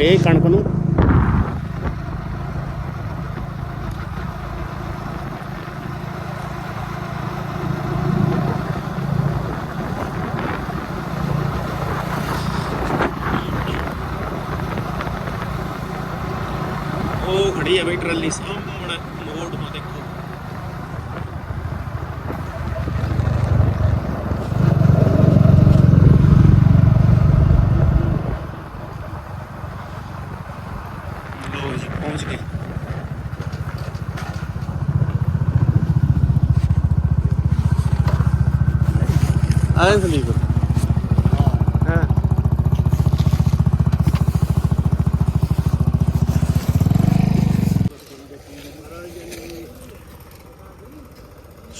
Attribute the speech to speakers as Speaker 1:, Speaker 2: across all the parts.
Speaker 1: ਰੇ ਕਣਕ ਨੂੰ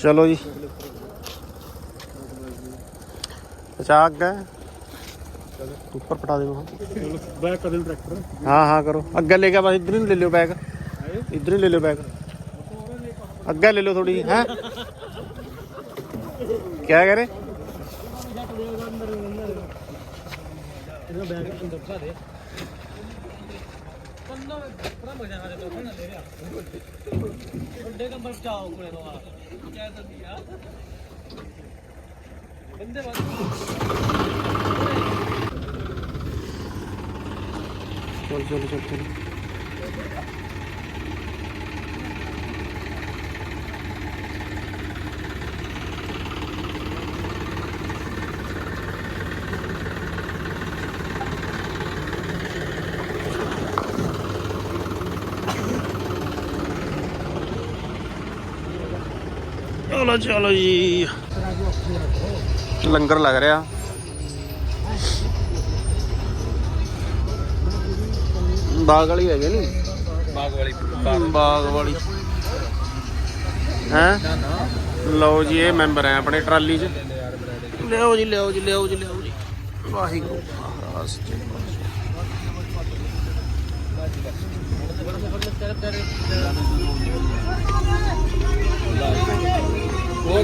Speaker 1: ਚਲੋ ਜੀ। ਅੱਛਾ, ਅੱਗੇ ਉੱਪਰ ਪਟਾ ਦੇ ਮਹਾਂ
Speaker 2: ਬੈਕ ਕਰ ਦੇ ਟਰੈਕਟਰ
Speaker 1: ਹਾਂ ਹਾਂ, ਕਰੋ। ਅੱਗੇ ਲੈ ਕੇ ਬਸ ਇਧਰ ਹੀ ਲੈ ਲਿਓ ਬੈਗ ਇਧਰ ਹੀ ਲੈ ਲਿਓ ਬੈਗ ਅੱਗੇ ਲੈ ਲਿਓ ਥੋੜੀ ਹੈ? ਕੀ ਕਹਿ ਰਹੇ?
Speaker 2: ਇਹਦਾ ਬੈਕ ਅੰਦਰ ਪਾ ਦੇ ਕੰਨੋ ਪੂਰਾ ਮਜ਼ਾ ਆ ਰਿਹਾ। ਵੱਡੇ ਕੰਬਲ ਚਾਓ ਕੋਲੇ ਤੋਂ ਆ। ਕਿਆ ਦੰਦੀ ਆ ਬੰਦੇ
Speaker 1: ਚਲ ਚਲ ਚਲ ਚਲ ਜੀ। ਲੰਗਰ ਲੱਗ ਰਿਹਾ। ਬਾਗ ਵਾਲੀ ਹੈਗੇ ਨਹੀਂ
Speaker 2: ਬਾਗ ਵਾਲੀ
Speaker 1: ਬਾਗ ਵਾਲੀ ਹੈ? ਲਓ ਜੀ ਇਹ ਮੈਂਬਰ ਹੈ ਆਪਣੇ ਟਰਾਲੀ 'ਚ। ਲਿਆਓ ਜੀ ਲਿਆਓ ਜੀ ਲਿਆਓ ਜੀ ਲਿਆਓ ਜੀ। ਵਾਹਿਗੁਰੂ ਮਹਾਰਾਜ ਜੀ
Speaker 2: ਹੋਰ ਵੀ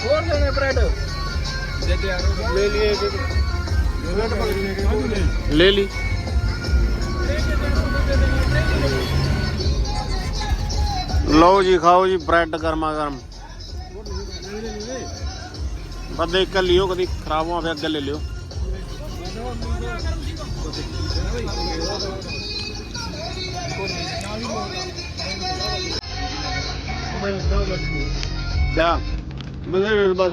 Speaker 2: ਹੋਰ ਲੈਣੇ ਬ੍ਰੈਡ ਦੇ ਦੇ ਯਾਰ
Speaker 1: ਲੈ ਲਈ
Speaker 2: ਲੈ
Speaker 1: ਲੈ ਲਈ। ਲਓ ਜੀ ਖਾਓ ਜੀ ਬ੍ਰੈਡ ਗਰਮਾ ਗਰਮ। ਬਸ ਦੇਖ ਕੇ ਲਿਓ ਕਦੀ ਖਰਾਬ ਹੋਵੇ ਅੱਗੇ ਲੈ ਲਿਓ। ਕਿਆ ਮੈਂ ਬਸ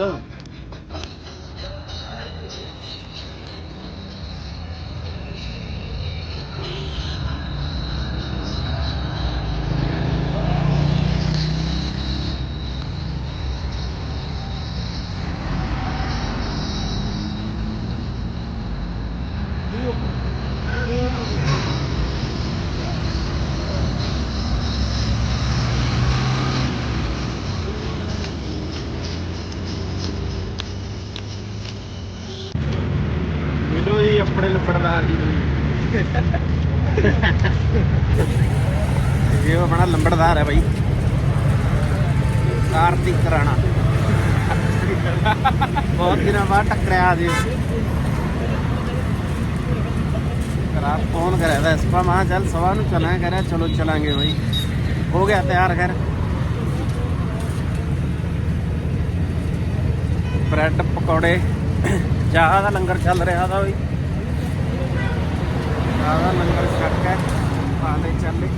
Speaker 1: ਮਿਲੋ ਜੀ ਆਪਣੇ ਲੰਬੜਦਾਰ ਜੀ ਨੂੰ ਇਹ ਆਪਣਾ ਲੰਬੜਦਾਰ ਹੈ ਭਾਈ ਕਾਰਤਿਕ ਰਾਣਾ ਬਹੁਤ ਦਿਨਾਂ ਬਾਅਦ ਟੱਕਰਿਆ ਜੀ ਰਾਤ ਫੋਨ ਕਰਿਆ था इसका वहाँ चल सवा ਨੂੰ चला कह रहा चलो चलाएंगे भाई हो गया तैयार खैर ਬ੍ਰੈਡ ਪਕੌੜੇ ਚਾਹ ਦਾ ਲੰਗਰ ਚੱਲ ਰਿਹਾ ਦਾ ਬਈ ਚਾਹ ਦਾ ਲੰਗਰ ਛਕ ਕੇ ਆਲੇ ਚੱਲੇ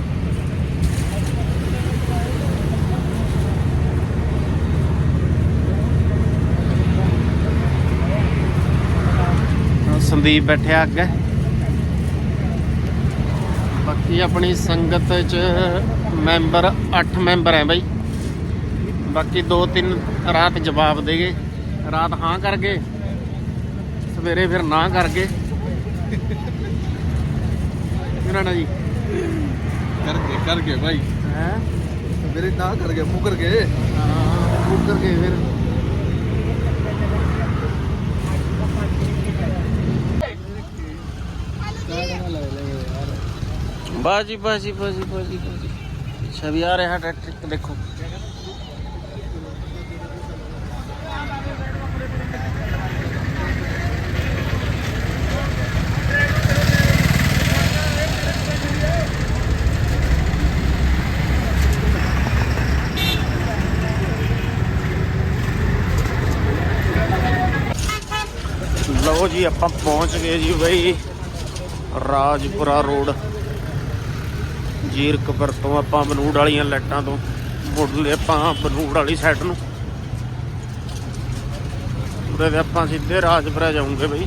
Speaker 1: ਸੰਦੀਪ ਬੈਠਿਆ ਅੱਗੇ। ਬਾਕੀ ਆਪਣੀ ਸੰਗਤ ਚ ਮੈਂਬਰ 8 ਮੈਂਬਰ ਹੈ ਬਾਈ। ਬਾਕੀ ਦੋ ਤਿੰਨ ਰਾਤ ਜਵਾਬ ਦੇ ਗਏ। ਰਾਤ ਹਾਂ ਕਰ ਗਏ। ਸਵੇਰੇ ਫਿਰ ਨਾ ਕਰ ਗਏ। ਨਾਲ ਜੀ?
Speaker 3: ਕਰਕੇ ਕਰਕੇ ਭਾਈ
Speaker 1: ਹੈ?
Speaker 3: ਮੇਰੇ ਨਾ ਕਰ ਗਏ ਮੁਕਰ ਗਏ।
Speaker 1: ਮੁੱਕਰ ਗਏ ਫਿਰ। ਬਾਜੀ ਬਾਜੀ ਬਾਜੀ ਬਾਜੀ ਬਾਜੀ ਪਿੱਛੇ ਵੀ ਆ ਰਿਹਾ ਟਰੈਕਟਰ ਇੱਕ ਦੇਖੋ ਲਓ ਜੀ ਆਪਾਂ ਪਹੁੰਚ ਗਏ ਜੀ ਬਈ ਰਾਜਪੁਰਾ ਰੋਡ ਜੀਰਕਪੁਰ ਤੋਂ ਆਪਾਂ ਬਨੂੜ ਵਾਲੀਆਂ ਲਾਈਟਾਂ ਤੋਂ ਮੁੜ ਲਏ ਆਪਾਂ ਬਨੂੜ ਵਾਲੀ ਸਾਈਡ ਨੂੰ। ਉਰੇ ਤੇ ਆਪਾਂ ਸਿੱਧੇ ਰਾਜਪੁਰਾ ਜਾਊਂਗੇ ਬਈ।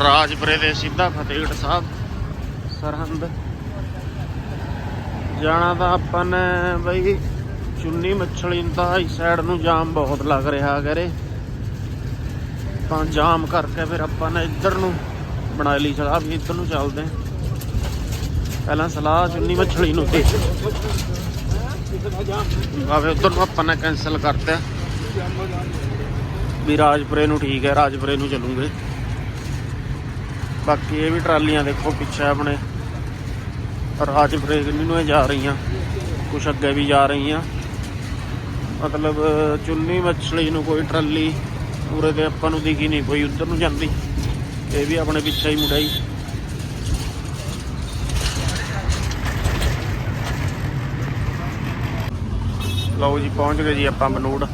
Speaker 1: ਰਾਜਪੁਰੇ ਦੇ ਸਿੱਧਾ ਫਤਿਹਗੜ੍ਹ ਸਾਹਿਬ, ਸਰਹੰਦ। ਜਾਣਾ ਤਾਂ ਆਪਾਂ ਨੇ ਬਈ ਚੁੰਨੀ ਮੱਛਲੀ ਦਾ ਇਸ ਸਾਈਡ ਨੂੰ ਜਾਮ ਬਹੁਤ ਲੱਗ ਰਿਹਾ ਕਰੇ। ਤਾਂ ਜਾਮ ਕਰਕੇ ਫਿਰ ਆਪਾਂ ਨੇ ਇੱਧਰ ਨੂੰ ਬਣਾ ਲਈ ਸਲਾਹ ਵੀ ਇੱਧਰ ਨੂੰ ਚੱਲਦੇ ਹਾਂ। ਪਹਿਲਾਂ ਸਲਾਹ ਚੁੰਨੀ ਮੱਛਲੀ ਨੂੰ ਤੇ ਬਾਵੇ ਉੱਧਰ ਨੂੰ ਆਪਾਂ ਨੇ ਕੈਨਸਲ ਕਰਤਾ। ਵੀ ਰਾਜਪੁਰੇ ਨੂੰ ਠੀਕ ਹੈ, ਰਾਜਪੁਰੇ ਨੂੰ ਚੱਲੂਗੇ। ਬਾਕੀ ਇਹ ਵੀ ਟਰਾਲੀਆਂ ਦੇਖੋ ਪਿੱਛੇ ਆਪਣੇ। ਰਾਜਪੁਰੇ ਨੂੰ ਇਹ ਜਾ ਰਹੀਆਂ, ਕੁਛ ਅੱਗੇ ਵੀ ਜਾ ਰਹੀਆਂ। ਮਤਲਬ ਚੁੰਨੀ ਮੱਛਲੀ ਨੂੰ ਕੋਈ ਟਰਾਲੀ ਪੂਰੇ ਤੇ ਆਪਾਂ ਨੂੰ ਦਿਖੀ ਨਹੀਂ, ਕੋਈ ਉੱਧਰ ਨੂੰ ਜਾਂਦੀ। ਇਹ ਵੀ ਆਪਣੇ ਪਿੱਛੇ ਹੀ ਮੁੜਾਈ। ਲਓ ਜੀ ਪਹੁੰਚ ਗਏ ਜੀ ਆਪਾਂ ਬਨੂੜ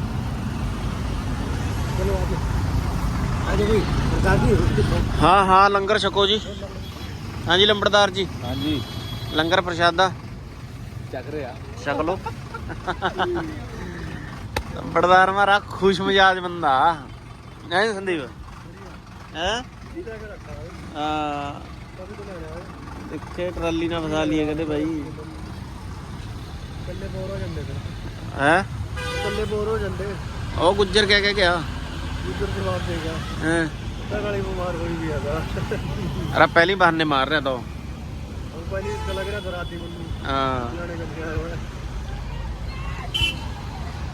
Speaker 1: ਹਾਂ ਹਾਂ ਲੰਗਰ ਛਕੋ ਜੀ। ਹਾਂਜੀ ਲੰਬੜਦਾਰ ਜੀ।
Speaker 3: ਹਾਂਜੀ।
Speaker 1: ਲੰਗਰ ਪ੍ਰਸ਼ਾਦਾ।
Speaker 3: ਚੱਕ ਰਿਹਾ
Speaker 1: ਛਕ ਲਓ। ਲੰਬੜਦਾਰ ਮਾਰਾ ਖੁਸ਼ ਮਿਜਾਜ ਬੰਦਾ। ਹੈ ਸੰਦੀਪ? ਹੈ? ਹਾਂ। ਦੇਖੇ ਟਰਾਲੀ ਨਾਲ ਫਸਾ ਲਈ ਕਹਿੰਦੇ ਬਾਈ।
Speaker 3: ਕੱਲੇ ਬੋਰ ਹੋ ਜਾਂਦੇ ਫਿਰ
Speaker 1: ਹੈ?
Speaker 3: ਕੱਲੇ ਬੋਰ ਹੋ ਜਾਂਦੇ।
Speaker 1: ਉਹ ਗੁੱਜਰ ਕਹਿ ਕੇ ਗਿਆ।
Speaker 3: ਉਧਰ ਜਵਾਬ ਦੇਗਾ
Speaker 1: ਹੈ?
Speaker 3: ਤਾਂ ਵਾਲੀ ਬਿਮਾਰ ਹੋਈ ਵੀ ਹੈਗਾ
Speaker 1: ਅਰੇ ਪਹਿਲੀ ਬਹਾਨੇ ਮਾਰ ਰਿਹਾ ਤਾਂ ਉਹ।
Speaker 3: ਪਹਿਲੀ ਤਾਂ ਲੱਗ ਰਿਹਾ ਦਰਾਤੀ ਬੰਦੂ
Speaker 1: ਹਾਂ।
Speaker 3: ਜਾਣੇ ਲੱਗਿਆ ਹੋਇਆ।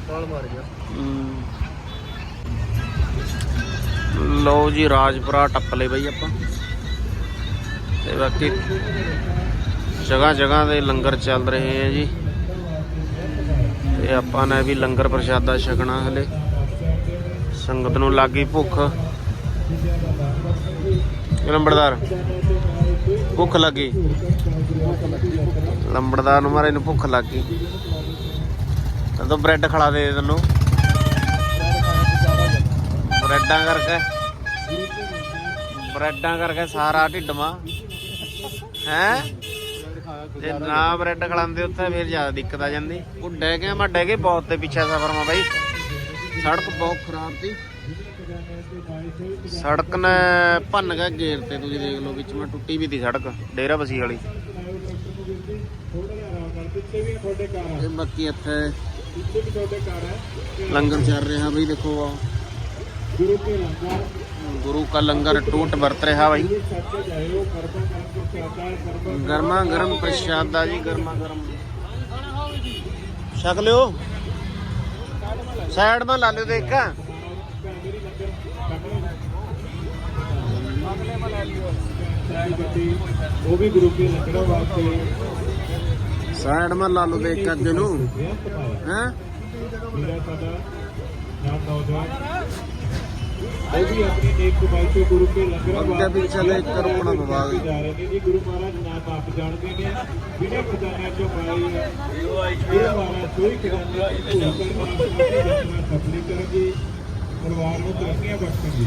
Speaker 3: ਬਾਲ ਮਾਰ ਗਿਆ।
Speaker 1: ਲਓ ਜੀ ਰਾਜਪੁਰਾ ਟੱਪ ਲਏ ਬਈ ਆਪਾਂ। ਤੇ ਬਾਕੀ ਜਗ੍ਹਾ ਜਗ੍ਹਾ ਦੇ ਲੰਗਰ ਚੱਲ ਰਹੇ ਆ ਜੀ। ਤੇ ਆਪਾਂ ਨੇ ਵੀ ਲੰਗਰ ਪ੍ਰਸ਼ਾਦਾ ਛਕਣਾ ਹਲੇ। ਸੰਗਤ ਨੂੰ ਲੱਗੀ ਭੁੱਖ। ਇਹ ਲੰਬੜਦਾਰ, ਭੁੱਖ ਲੱਗੀ? ਲੰਬੜਦਾਰ ਨੂੰ ਮਾਰੇ ਨੂੰ ਭੁੱਖ ਲੱਗੀ। ਤਦੋਂ ਬ੍ਰੈਡ ਖਿਲਾ ਦੇ ਤੈਨੂੰ। ਬ੍ਰੈਡਾਂ ਕਰਕੇ ਬ੍ਰੈਡਾਂ ਕਰਕੇ ਸਾਰਾ ਢਿੱਡ ਮਾ। ਹੈ? ਜੇ ਨਾ ਬ੍ਰੈਡ ਖਿਲਾਉਂਦੇ ਉੱਥੇ, ਫਿਰ ਜ਼ਿਆਦਾ ਦਿੱਕਤ ਆ ਜਾਂਦੀ। ਉਹ ਡੈ ਗਿਆ ਮੈਂ ਡੈ ਗਏ ਬਹੁਤ ਤੇ ਪਿੱਛੇ ਸਫਰ ਮਾ ਬਾਈ। ਸੜਕ ਬਹੁਤ ਖਰਾਬ ਸੀ। ਸੜਕ ਨੇ ਭੰਨ ਗਿਆ ਗੇਰ ਤੇ, ਤੁਸੀਂ ਦੇਖ ਲਓ ਵਿੱਚ, ਮੈਂ ਟੁੱਟੀ ਵੀ ਤੀ ਸੜਕ, ਡੇਰਾ ਬਸੀ ਵਾਲੀ। ਤੇ ਬਾਕੀ ਇੱਥੇ ਲੰਗਰ ਚੱਲ ਰਿਹਾ ਬਈ, ਦੇਖੋ ਆ। ਗੁਰੂ ਕਾ ਲੰਗਰ ਗੁਰੂ ਕਾ ਲੰਗਰ ਟੂਟ ਵਰਤ ਰਿਹਾ ਬਈ। ਗਰਮਾ ਗਰਮ ਪ੍ਰਸ਼ਾਦਾ ਜੀ, ਗਰਮਾ ਗਰਮ। ਛਕ ਲਿਓ। ਸਾਈਡ ਤੋਂ ਲਾ ਲਿਓ ਦੇਖ।
Speaker 3: ਉਹ ਵੀ ਗਰੁੱਪ ਦੇ ਲੱਗਣਾ ਵਾਸਤੇ
Speaker 1: ਸਾਈਡ ਮਾ ਲਾ ਲਓ ਦੇਖ ਅੱਗੇ ਨੂੰ। ਹੈ?
Speaker 3: ਮੇਰਾ ਸਾਡਾ ਨਾਮ ਨੌਜਵਾਨ ਉਹ ਵੀ
Speaker 1: ਦੇ ਇੱਕ ਰੋਕਣਾ ਵਿਭਾਗ
Speaker 3: ਜਾ ਗੁਰੂ ਮਹਾਰਾਜ ਨਾਮ ਆਪ ਜਾਣਦੇ ਨੇ। ਬਿਨਾਂ ਖਜ਼ਾਨਿਆਂ ਚੋਂ ਪਾਈ ਗੁਰੂ ਮਹਾਰਾਜ ਕੋਈ ਖਜ਼ਾਨਾ ਸਫਲੀ ਕਰਨਗੇ ਪਰਿਵਾਰ ਨੂੰ ਤਰੱਕੀਆਂ ਬਖਸ਼ਣਗੇ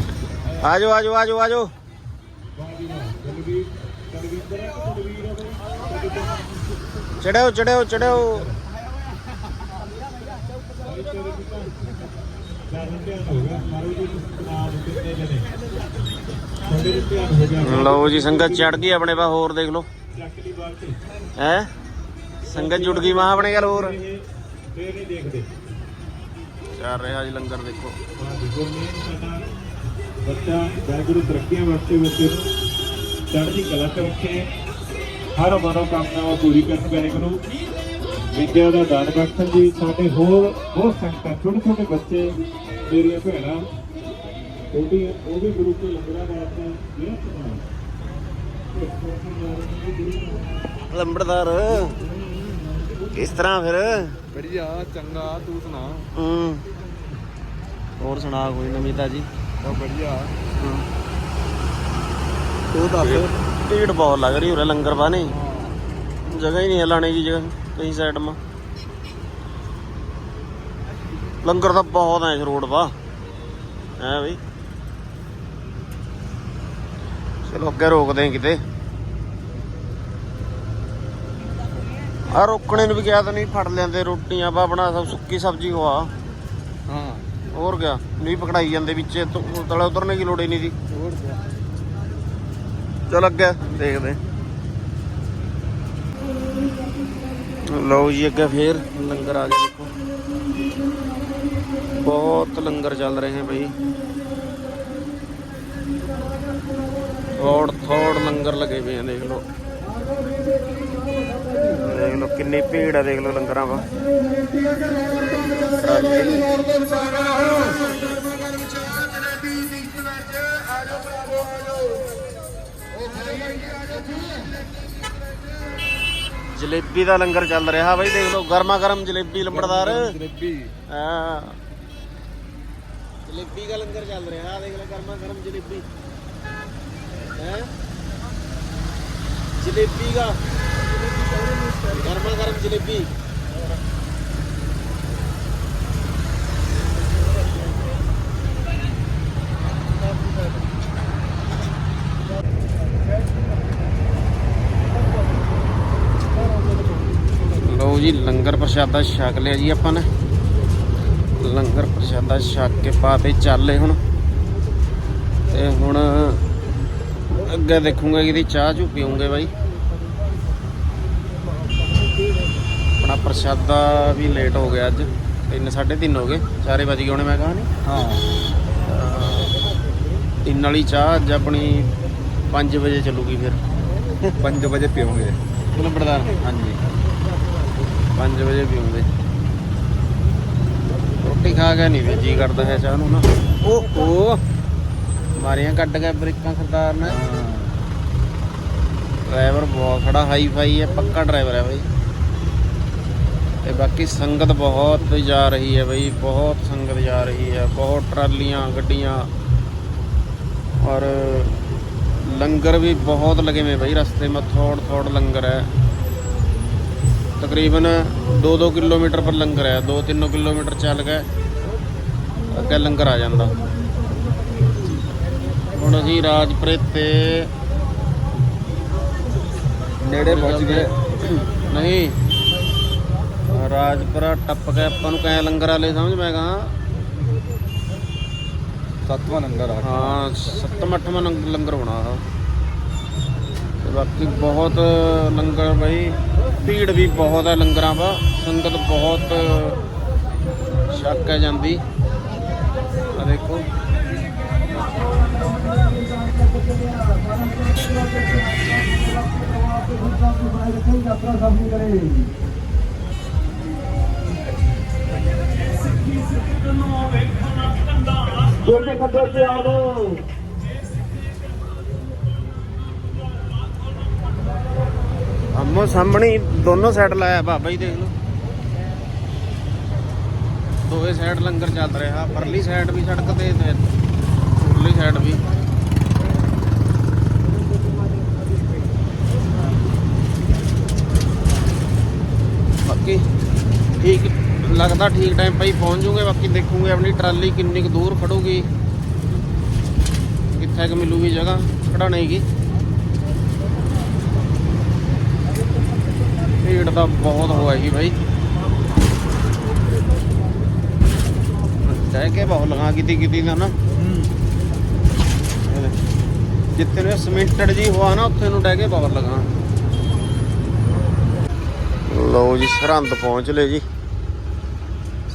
Speaker 1: ਆਜੋ ਆਜੋ ਆਜੋ ਆਜੋ। ਚੜਿਓ ਚੜਿਓ ਚੜਿਓ
Speaker 3: ਧਿਆਨ ਹੋ ਗਿਆ ਮਾਰੂ ਜੀ ਨਾਮ ਕਿੰਨੇ ਜਣੇ ਇਹ ਧਿਆਨ ਹੋ ਗਿਆ
Speaker 1: ਲਓ ਜੀ, ਸੰਗਤ ਚੜ ਗਈ ਆਪਣੇ ਪਾ ਹੋਰ ਦੇਖ ਲਓ।
Speaker 3: ਚੱਕ ਦੀ ਬਾਤ ਤੇ
Speaker 1: ਹੈ? ਸੰਗਤ ਜੁੜ ਗਈ, ਮਾਂ ਆਪਣੇ ਘਰ ਹੋਰ।
Speaker 3: ਇਹ ਫੇਰ ਨਹੀਂ ਦੇਖਦੇ
Speaker 1: ਚੱਲ ਰਿਹਾ ਜੀ ਲੰਗਰ, ਦੇਖੋ।
Speaker 3: ਹਾਂ ਦੇਖੋ ਮੇਨ ਸਾਡਾ ਬੱਚਾ ਵਾਹਿਗੁਰੂ ਤਰੱਕੀਆਂ ਵਾਸਤੇ ਬੱਚੇ ਨੂੰ ਚੜ੍ਹਦੀ ਕਲਾ ਚ ਰੱਖੇ। ਹਰ ਮਨੋਕਾਮਨਾ ਪੂਰੀ ਕਰਨ ਵਾਹਿਗੁਰੂ ਵਿਦਿਆ ਦਾ ਦਾਨ ਬਖਸ਼ਣ ਜੀ ਸਾਡੇ ਹੋਰ ਬਹੁਤ ਸੰਗਤਾਂ ਛੋਟੇ ਛੋਟੇ ਬੱਚੇ ਮੇਰੀਆਂ ਭੈਣਾਂ ਉਹ ਵੀ ਉਹ ਵੀ ਗੁਰੂ ਕੇ ਲੰਗਰਾਂ ਵਾਸਤੇ ਮਿਹਨਤ ਕਰਾਉਣ
Speaker 1: ਲੰਬੜਦਾਰ ਕਿਸ ਤਰ੍ਹਾਂ ਫਿਰ।
Speaker 2: ਵਧੀਆ ਚੰਗਾ ਤੂੰ ਸੁਣਾ?
Speaker 1: ਹੂੰ। ਹੋਰ ਸੁਣਾ ਕੋਈ ਨਵੀਂ ਤਾਜੀ?
Speaker 2: ਬਹੁਤ ਵਧੀਆ।
Speaker 1: ਹੂੰ।
Speaker 2: ਤੂੰ ਦੱਸ।
Speaker 1: ਭੀੜ ਬਹੁਤ ਲੱਗ ਰਹੀ ਉਰੇ ਲੰਗਰ ਬਾਨੇ ਜਗ੍ਹਾ ਹੀ ਨਹੀਂ ਹੈ ਲਾਣੇ ਦੀ ਜਗ੍ਹਾ। ਕਈ ਸਾਈਡ ਮਾ। ਲੰਗਰ ਤਾਂ ਬਹੁਤ ਇਸ ਰੋਡ ਪਾ ਹੈ ਬਈ। ਚਲੋ ਅੱਗੇ ਰੋਕਦੇ ਹਾਂ ਕਿਤੇ। ਆ ਰੋਕਣੇ ਨੂੰ ਵੀ ਕਿਹਾ ਤਾਂ ਨਹੀਂ ਫੜ ਲੈਂਦੇ ਰੋਟੀਆਂ ਪਾ ਬਣਾ ਸਭ ਸੁੱਕੀ ਸਬਜ਼ੀ ਖਵਾ
Speaker 2: ਹਾਂ।
Speaker 1: ਹੋਰ ਕਿਆ ਨਹੀਂ ਪਕੜਾਈ ਜਾਂਦੇ ਵਿੱਚ ਤਲੇ ਉਤਰਨੇ ਦੀ ਲੋੜ ਹੀ ਨਹੀਂ ਦੀ
Speaker 2: ਹੋਰ
Speaker 1: ਚਲ ਅੱਗੇ ਦੇਖਦੇ ਲਓ ਜੀ ਅੱਗੇ ਫੇਰ ਲੰਗਰ ਆ ਗਿਆ ਦੇਖੋ। ਬਹੁਤ ਲੰਗਰ ਚੱਲ ਰਹੇ ਹੈ ਭਾਈ ਥੋੜ ਥੋੜ ਲੰਗਰ ਲੱਗੇ ਪਏ ਆ, ਦੇਖ ਲਓ। ਦੇਖ ਲਓ ਕਿੰਨੀ ਭੀੜ ਆ, ਦੇਖ ਲਓ ਲੰਗਰਾਂ ਵਾ। ਜਲੇਬੀ ਦਾ ਲੰਗਰ ਚੱਲ ਰਿਹਾ ਬਾਈ ਦੇਖ ਲਓ ਗਰਮਾ ਗਰਮ ਜਲੇਬੀ ਲੰਬੜਦਾਰ।
Speaker 2: ਜਲੇਬੀ।
Speaker 1: ਹਾਂ। ਜਲੇਬੀ ਦਾ ਲੰਗਰ ਚੱਲ ਰਿਹਾ ਦੇਖ ਲੈ ਗਰਮਾ ਗਰਮ ਜਲੇਬੀ। ਹੈ? ਜਲੇਬੀ ਦਾ। ਗਰਮਾ ਗਰਮ ਜਲੇਬੀ ਲਓ ਜੀ ਲੰਗਰ ਪ੍ਰਸ਼ਾਦਾ ਛਕ ਲਿਆ ਜੀ ਆਪਾਂ ਨੇ। ਲੰਗਰ ਪ੍ਰਸ਼ਾਦਾ ਛਕ ਕੇ ਪਾਤੇ ਚੱਲੇ ਹੁਣ। ਤੇ ਹੁਣ ਅੱਗੇ ਦੇਖੂਗਾ ਇਹਦੀ ਚਾਹ ਚੂ ਪੀਉਂਗੇ ਬਾਈ। ਆਪਣਾ ਪ੍ਰਸ਼ਾਦਾ ਵੀ ਲੇਟ ਹੋ ਗਿਆ ਅੱਜ। 3 3:30 ਹੋ ਗਏ। 4 ਵਜ ਗਏ ਹੋਣੇ ਮੈਂ ਕਹਾਂ ਨਹੀਂ
Speaker 2: ਹਾਂ।
Speaker 1: ਤਿੰਨ ਵਾਲੀ ਚਾਹ ਅੱਜ ਆਪਣੀ 5 ਵਜੇ ਚੱਲੂਗੀ ਫਿਰ।
Speaker 2: 5 ਵਜੇ ਪੀਉਂਗੇ
Speaker 1: ਲੰਬੜਦਾਰ
Speaker 2: ਹਾਂਜੀ।
Speaker 1: 5 ਵਜੇ ਪੀਉਂਗੇ ਰੋਟੀ ਖਾ ਕੇ ਨਹੀਂ ਜੀ ਕਰਦਾ ਹੈ ਚਾਹ ਨੂੰ ਨਾ। ਉਹ ਉਹ ਮਾਰੀਆਂ ਕੱਢ ਕੇ ਬ੍ਰੇਕਾਂ ਸਰਦਾਰ ਨੇ। ਡਰਾਈਵਰ ਬਹੁਤ ਖੜਾ ਹਾਈ ਫਾਈ ਹੈ ਪੱਕਾ ਡਰਾਈਵਰ ਹੈ ਬਾਈ। ਤੇ ਬਾਕੀ ਸੰਗਤ ਬਹੁਤ ਜਾ ਰਹੀ ਹੈ ਬਾਈ ਬਹੁਤ ਸੰਗਤ ਜਾ ਰਹੀ ਹੈ ਬਹੁਤ ਟਰਾਲੀਆਂ ਗੱਡੀਆਂ। ਔਰ ਲੰਗਰ ਵੀ ਬਹੁਤ ਲਗੇ ਮੇ ਬਾਈ ਰਸਤੇ ਮੇ ਥੋੜ ਥੋੜ ਲੰਗਰ ਹੈ। ਤਕਰੀਬਨ 2-2 ਕਿਲੋਮੀਟਰ ਪਰ ਲੰਗਰ ਹੈ 2-3 ਕਿਲੋਮੀਟਰ ਚੱਲ ਗਏ ਅੱਗੇ ਲੰਗਰ ਆ ਜਾਂਦਾ। ਹੁਣ ਅਸੀਂ ਰਾਜਪੁਰੇ ਤੇ
Speaker 2: ਨੇੜੇ ਪਹੁੰਚ ਗਏ।
Speaker 1: ਨਹੀਂ ਰਾਜਪੁਰਾ ਟੱਪ ਕੇ ਆਪਾਂ ਨੂੰ ਕਹੇ ਲੰਗਰ ਵਾਲੇ ਸਮਝ ਮੈਂ ਕਹਾਂ?
Speaker 2: ਸੱਤਵਾਂ ਨੰਬਰ ਆ।
Speaker 1: ਹਾਂ ਸੱਤਵਾਂ ਅੱਠਵਾਂ ਲੰਗਰ ਹੋਣਾ ਆ। ਤੇ ਬਾਕੀ ਬਹੁਤ ਲੰਗਰ ਬਈ। ਭੀੜ ਵੀ ਬਹੁਤ ਹੈ ਲੰਗਰਾਂ 'ਪਾ ਸੰਗਤ ਬਹੁਤ ਸ਼ੱਕ ਹੈ ਜਾਂਦੀ। ਆ ਦੇਖੋ।
Speaker 3: ਛੋਟੇ ਖੱਡੇ ਤੇ ਆ ਲੋ
Speaker 1: ਸਾਹਮਣੇ ਹੀ ਦੋਨੋਂ ਸਾਈਡ ਲਾਇਆ ਬਾਬਾ ਜੀ ਦੇਖ ਲਓ। ਦੋਵੇਂ ਸਾਈਡ ਲੰਗਰ ਚੱਲ ਰਿਹਾ, ਪਰਲੀ ਸਾਈਡ ਵੀ ਸੜਕ ਤੇ ਤੇ ਉਰਲੀ ਸਾਈਡ ਵੀ। ਬਾਕੀ ਠੀਕ, ਲੱਗਦਾ ਠੀਕ ਟਾਈਮ ਭਾਈ ਪਹੁੰਚ ਜੂਗੇ, ਬਾਕੀ ਦੇਖੂਗੇ ਆਪਣੀ ਟਰਾਲੀ ਕਿੰਨੀ ਕੁ ਦੂਰ ਖੜੂਗੀ। ਕਿੱਥੇ ਕੁ ਮਿਲੂਗੀ ਜਗ੍ਹਾ ਖੜਾਣੇ ਕੀ। ਭੀੜ ਤਾਂ ਬਹੁਤ ਹੋਇਆ ਸੀ ਬਾਈ। ਕਹਿ ਕੇ ਬਹੁਤ ਲਗਾ ਕੀਤੀ ਕੀਤੀ ਦਾ ਨਾ। ਜਿੱਥੇ ਨੂੰ ਸਮਿੰਟਡ ਜੀ ਹੋਆ ਨਾ ਉੱਥੇ ਨੂੰ ਡਹਿ ਕੇ ਪਾਵਰ ਲਗਾ ਲਓ ਜੀ ਸਰਹੰਦ ਪਹੁੰਚ ਲਏ ਜੀ।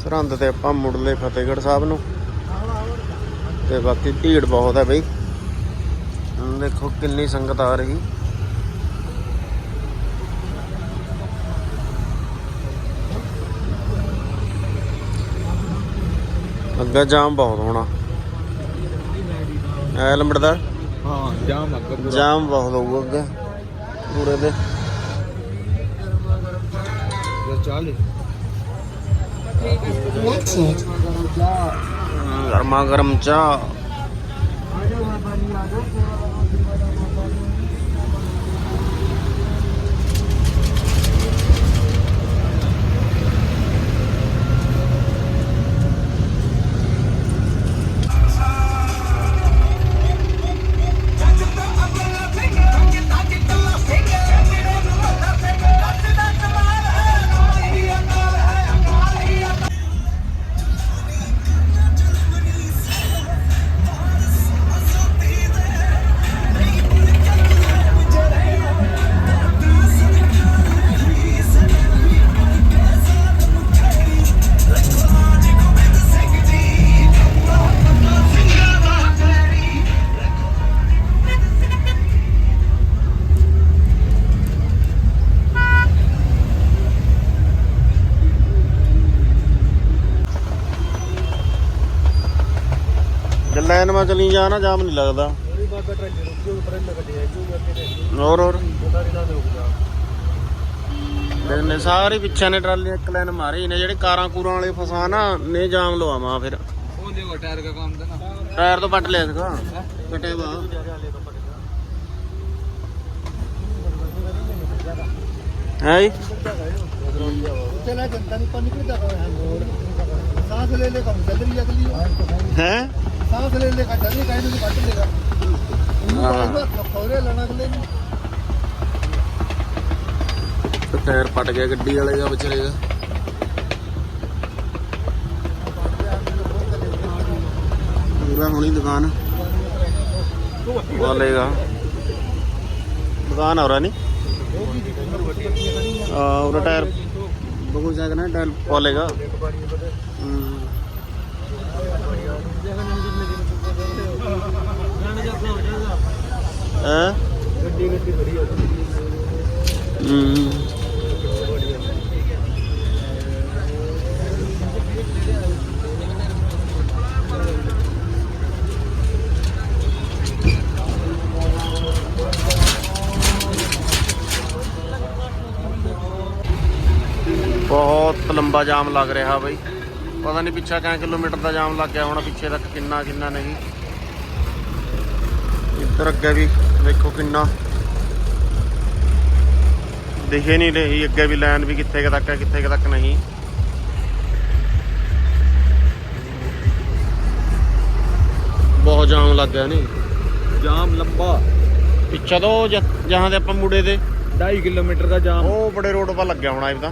Speaker 1: ਸਰਹੰਦ ਤੇ ਆਪਾਂ ਮੁੜ ਲਏ ਫਤਿਹਗੜ੍ਹ ਸਾਹਿਬ ਨੂੰ। ਤੇ ਬਾਕੀ ਭੀੜ ਬਹੁਤ ਹੈ ਬਈ। ਦੇਖੋ ਕਿੰਨੀ ਸੰਗਤ ਆ ਰਹੀ। ਅੱਗਾ ਜਾਮ ਬਹੁਤ ਹੋਣਾ। ਐ ਲੰਬੜਦਾਰ
Speaker 2: ਹਾਂ ਜਾਮ ਅੱਗ
Speaker 1: ਜਾਮ ਬਹੁਤ ਹੋਊਗਾ ਅੱਗੇ ਪੂਰੇ ਦੇ। ਗਰਮਾ ਗਰਮ ਚਾਹ। ਜਾਮ ਨਾ ਜਾਮ ਨਹੀਂ ਲੱਗਦਾ।
Speaker 2: ਵੀ ਬਾਬਾ ਟਰੱਕ ਰੁਕ ਜੂ ਪਰ ਨਾ ਕੱਢਿਆ ਜੂ ਅੱਗੇ
Speaker 1: ਹੋਰ ਹੋਰ।
Speaker 2: ਪਤਾ ਨਹੀਂ ਨਾ ਰੁਕਦਾ
Speaker 1: ਦੇਖਨੇ ਸਾਰੇ ਪਿੱਛੇ ਨੇ ਟਰਾਲੇ ਇੱਕ ਲਾਈਨ ਮਾਰੀ ਨੇ ਜਿਹੜੇ ਕਾਰਾਂ ਕੂਰਾਂ ਵਾਲੇ ਫਸਾ ਨਾ ਨੇ ਜਾਮ ਲਵਾਵਾਂ ਫਿਰ।
Speaker 2: ਉਹ ਦੇਖੋ ਟਾਇਰ ਦਾ ਕੰਮ ਤਾਂ ਨਾ
Speaker 1: ਟਾਇਰ ਤੋਂ ਪੱਟ ਲਿਆ ਸੀਗਾ ਕਟੇ ਵਾ। ਹੈ ਜੀ?
Speaker 2: ਚਲਾ ਜੰਦਾ ਨਹੀਂ ਪਾ ਨਿਕਲਦਾ ਹੈ। ਸਾਹ ਲੈ ਲੈ ਕੰਮ ਚੱਲ ਰਹੀ ਅਗਲੀ।
Speaker 1: ਹੈ?
Speaker 2: सांस ले ले का चल रही कहीं नहीं काट लेगा
Speaker 1: हाँ।
Speaker 2: खोरे लना अगले
Speaker 1: ਟਾਇਰ ਪਟ ਗਿਆ ਗੱਡੀ ਵਾਲੇ ਦਾ ਵਿਚਾਰੇ ਦਾ ਪੂਰਾ ਹੋਣੀ ਦੁਕਾਨ ਵਾਲੇਗਾ ਦੁਕਾਨ ਹੋ ਰਹਾ ਨਹੀਂ ਆ ਉਹ ਟਾਇਰ ਬਗੂ ਜਾਗਣਾ ਟਾਇਰ ਪਾਲੇਗਾ ਹੂੰ ਹੈ?
Speaker 2: ਗੱਡੀ ਗੱਡੀ ਬੜੀ ਹੋ।
Speaker 1: ਹੂੰ ਬਹੁਤ ਲੰਬਾ ਜਾਮ ਲੱਗ ਰਿਹਾ ਬਈ। ਪਤਾ ਨਹੀਂ ਪਿੱਛਾ ਕਿੰਨੇ ਕਿਲੋਮੀਟਰ ਦਾ ਜਾਮ ਲੱਗ ਗਿਆ ਹੋਣਾ, ਪਿੱਛੇ ਤੱਕ ਕਿੰਨਾ ਕਿੰਨਾ ਨਹੀਂ। ਇੱਧਰ ਅੱਗੇ ਵੀ ਦੇਖੋ ਕਿੰਨਾ। ਦਿਖੇ ਨਹੀਂ ਰਹੀ ਅੱਗੇ ਵੀ ਲਾਈਨ ਵੀ ਕਿੱਥੇ ਤੱਕ ਹੈ ਕਿੱਥੇ ਤੱਕ ਨਹੀਂ। ਬਹੁਤ ਜਾਮ ਲੱਗ ਗਿਆ ਨਹੀਂ
Speaker 2: ਜਾਮ ਲੰਬਾ।
Speaker 1: ਪਿੱਛਾ ਤੋਂ ਜਹਾਂ ਤੇ ਆਪਾਂ ਮੁੜੇ ਤੇ
Speaker 2: 2.5 ਕਿਲੋਮੀਟਰ ਦਾ ਜਾਮ।
Speaker 1: ਉਹ ਬੜੇ ਰੋਡ 'ਤੇ ਲੱਗਿਆ ਹੋਣਾ ਇਹ ਤਾਂ।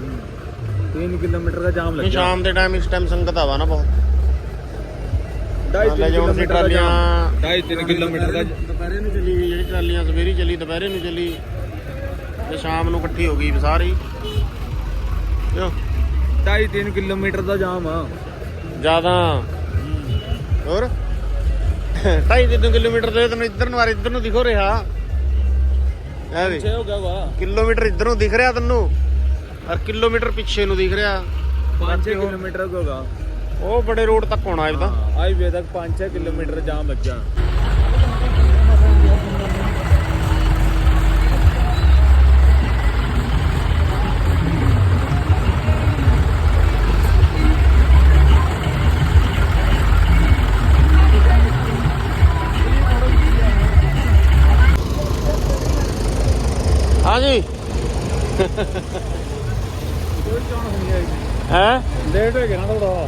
Speaker 2: 3 ਕਿਲੋਮੀਟਰ ਦਾ ਜਾਮ ਲੱਗਿਆ।
Speaker 1: ਸ਼ਾਮ ਦੇ ਟਾਈਮ ਇਸ ਟਾਈਮ ਸੰਗਤ ਆਵਾ ਨਾ ਬਹੁਤ। ਲੈ ਜਾਉਣ ਸੀ ਟਰਾਲੀਆਂ
Speaker 2: 2.5 ਕਿਲੋਮੀਟਰ ਦਾ
Speaker 1: ਦੁਪਹਿਰੇ ਨੂੰ ਚੱਲੀ ਹੋਈ ਜਿਹੜੀ ਟਰਾਲੀਆਂ ਸਵੇਰੀ ਚੱਲੀ ਦੁਪਹਿਰੇ ਨੂੰ ਚੱਲੀ। ਤੇ ਸ਼ਾਮ ਨੂੰ ਇਕੱਠੀ ਹੋ ਗਈ ਸਾਰੀ। ਕਿਉਂ?
Speaker 2: 2.5 ਕਿਲੋਮੀਟਰ ਦਾ ਜਾਮ ਆ।
Speaker 1: ਜ਼ਿਆਦਾ। ਹੋਰ? 2.5 ਕਿਲੋਮੀਟਰ ਦੇ ਤੈਨੂੰ ਇੱਧਰ ਨੂੰ ਆ ਇੱਧਰ ਨੂੰ ਦਿਖੋ ਰਿਹਾ। ਐ ਵੀ।
Speaker 2: ਹੋ ਗਿਆ ਵਾ।
Speaker 1: ਕਿਲੋਮੀਟਰ ਇੱਧਰ ਨੂੰ ਦਿਖ ਰਿਹਾ ਤੈਨੂੰ। ਔਰ ਕਿਲੋਮੀਟਰ ਪਿੱਛੇ ਨੂੰ ਦਿਖ ਰਿਹਾ।
Speaker 2: 5 ਕਿਲੋਮੀਟਰ ਹੋਗਾ
Speaker 1: ਉਹ ਬੜੇ ਰੋਡ ਤੱਕ ਹੋਣਾ ਇਹ ਤਾਂ
Speaker 2: ਹਾਈਵੇ ਤੱਕ 5-6 ਕਿਲੋਮੀਟਰ ਜਾਮ ਲੱਗਿਆ।
Speaker 1: ਹਾਂਜੀ।
Speaker 2: ਕੋਈ ਚੋਣ ਹੋਣੀ ਹੈ
Speaker 1: ਹੈ?
Speaker 2: ਲੇਟ ਹੋ ਗਿਆ ਨਾ ਥੋੜਾ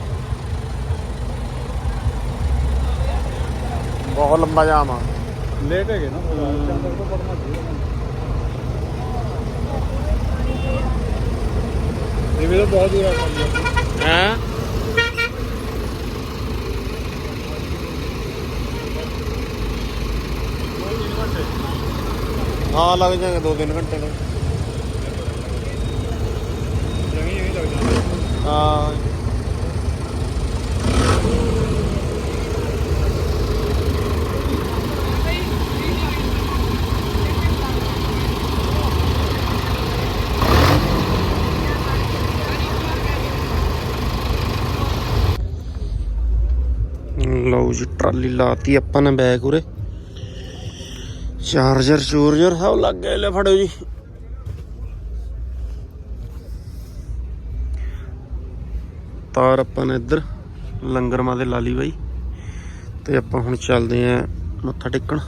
Speaker 1: ਬਹੁਤ ਲੰਬਾ ਜਾਮ ਆ।
Speaker 2: ਲੇਟ ਹੋ ਗਿਆ ਨਾ ਚੰਦਰ ਤੋਂ ਪੜਨਾ ਇਹ ਵੀ ਤਾਂ ਬਹੁਤ ਦੂਰ ਆ
Speaker 1: ਹੈ? ਹਾਂ ਲੱਗ ਜਾਣਗੇ 2-3 ਘੰਟੇ
Speaker 3: ਜਾਂਦਾ
Speaker 1: ਹਾਂ ਲਓ ਜੀ ਟਰਾਲੀ ਲਾਤੀ ਆਪਾਂ ਨੇ ਬੈਗ ਉਰੇ। ਚਾਰਜਰ ਚੂਰਜਰ ਸਭ ਲੱਗ ਗਏ ਲੈ ਫੜੋ ਜੀ। ਤਾਰ ਆਪਾਂ ਨੇ ਇੱਧਰ, ਲੰਗਰ ਮਾਂ ਦੇ ਲਾਲੀ ਬਾਈ। ਤੇ ਆਪਾਂ ਹੁਣ ਚੱਲਦੇ ਆਂ ਮੱਥਾ ਟੇਕਣ।